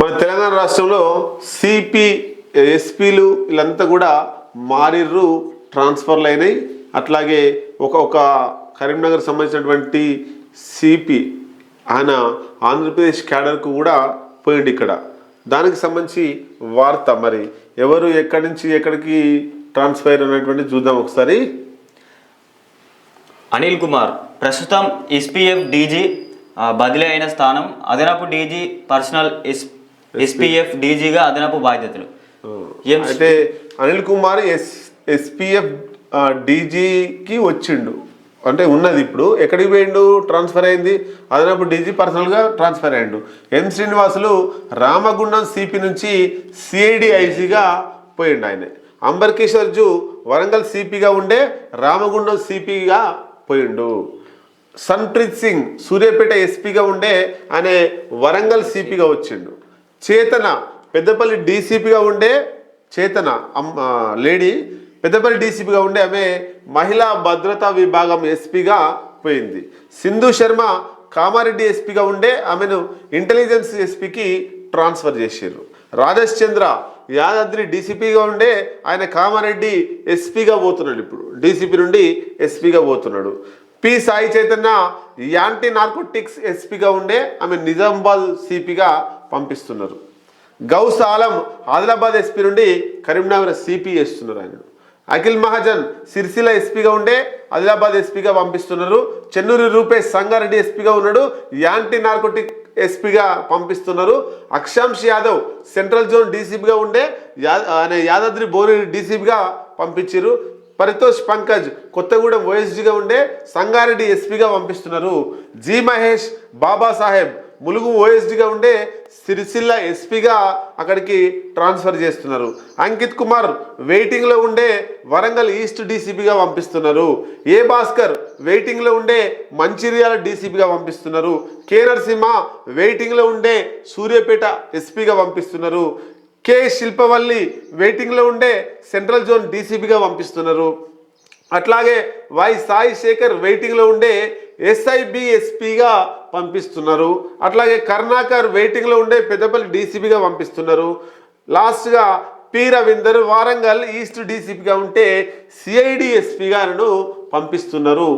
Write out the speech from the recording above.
మన తెలంగాణ రాష్ట్రంలో సిపి ఎస్పీలు వీళ్ళంతా కూడా మారిర్రు ట్రాన్స్ఫర్లు అయినాయి. అట్లాగే ఒక ఒక కరీంనగర్ సంబంధించినటువంటి సిపి ఆయన ఆంధ్రప్రదేశ్ క్యాడర్కు కూడా పోయింది ఇక్కడ. దానికి సంబంధించి వార్త మరి ఎవరు ఎక్కడి నుంచి ఎక్కడికి ట్రాన్స్ఫర్ అనేటువంటి చూద్దాం ఒకసారి. అనిల్ కుమార్ ప్రస్తుతం ఎస్పీఎఫ్ డీజీ బదిలీ అయిన స్థానం. అదనపు డీజీ పర్సనల్ ఎస్ ఎస్పీఎఫ్ డీజీగా అదనపు బాధ్యతలు. అయితే అనిల్ కుమార్ ఎస్ ఎస్పీఎఫ్ డీజీకి వచ్చిండు. అంటే ఉన్నది ఇప్పుడు. ఎక్కడికి పోయిండు? ట్రాన్స్ఫర్ అయింది. అదనపు డీజీ పర్సనల్గా ట్రాన్స్ఫర్ అయ్యిండు. ఎం. శ్రీనివాసులు రామగుండం సిపి నుంచి సిఐడి ఐజీగా పోయిండు ఆయన. అంబర్ కిషోర్ జు వరంగల్ సిపిగా ఉండే రామగుండం సిపిగా పోయిండు. సన్ప్రీత్ సింగ్ సూర్యాపేట ఎస్పీగా ఉండే ఆయన వరంగల్ సిపిగా వచ్చిండు. చేతన. పెద్దపల్లి డీసీపీగా ఉండే చేతన. అమ్మ లేడీ పెద్దపల్లి డీసీపీగా ఉండే ఆమె మహిళా భద్రతా విభాగం ఎస్పీగా పోయింది. సింధు శర్మ కామారెడ్డి ఎస్పీగా ఉండే ఆమెను ఇంటెలిజెన్స్ ఎస్పీకి ట్రాన్స్ఫర్ చేశారు రాజేష్ చంద్ర యాదాద్రి డీసీపీగా ఉండే ఆయన కామారెడ్డి ఎస్పీగా పోతున్నాడు ఇప్పుడు. డీసీపీ నుండి ఎస్పీగా పోతున్నాడు. P. Sai Chaitanya anti narcotics ఎస్పీగా ఉండే ఆమె నిజామాబాద్ సిపిగా పంపిస్తున్నారు. గౌస్ ఆలం ఆదిలాబాద్ ఎస్పీ నుండి కరీంనగర్ సిపి చేస్తున్నారు ఆయన. అఖిల్ మహాజన్ సిరిసిల్ల ఎస్పీగా ఉండే ఆదిలాబాద్ ఎస్పీగా పంపిస్తున్నారు. చెన్నూరు రూపేష్ సంగారెడ్డి ఎస్పీగా ఉన్నాడు. యాంటీ నార్కోటిక్ ఎస్పీగా పంపిస్తున్నారు. అక్షాంశ్ యాదవ్ సెంట్రల్ జోన్ డీసీపీగా ఉండే యా ఆయన యాదాద్రి భువనగిరి డీసీపీగా పంపించారు. పరితోష్ పంకజ్ కొత్తగూడెం ఓఎస్జీగా ఉండే సంగారెడ్డి ఎస్పీగా పంపిస్తున్నారు. జి మహేష్ బాబాసాహెబ్ ములుగు ఓఎస్డీగా ఉండే సిరిసిల్ల ఎస్పీగా అక్కడికి ట్రాన్స్ఫర్ చేస్తున్నారు. అంకిత్ కుమార్ వెయిటింగ్లో ఉండే వరంగల్ ఈస్ట్ డీసీపీగా పంపిస్తున్నారు. ఏ భాస్కర్ వెయిటింగ్లో ఉండే మంచిర్యాల డీసీపీగా పంపిస్తున్నారు. కే నరసింహ వెయిటింగ్లో ఉండే సూర్యాపేట ఎస్పీగా పంపిస్తున్నారు. కే శిల్పవల్లి వెయిటింగ్లో ఉండే సెంట్రల్ జోన్ డీసీపీగా పంపిస్తున్నారు. అట్లాగే వై సాయి శేఖర్ వెయిటింగ్లో ఉండే ఎస్ఐబి ఎస్పీగా పంపిస్తున్నారు. అట్లాగే కర్ణాకర్ వెయిటింగ్లో ఉండే పెద్దపల్లి డీసీపీగా పంపిస్తున్నారు. లాస్ట్గా పి రవీందర్ వారంగల్ ఈస్ట్ డీసీపీగా ఉంటే సిఐడి ఎస్పీగా పంపిస్తున్నారు.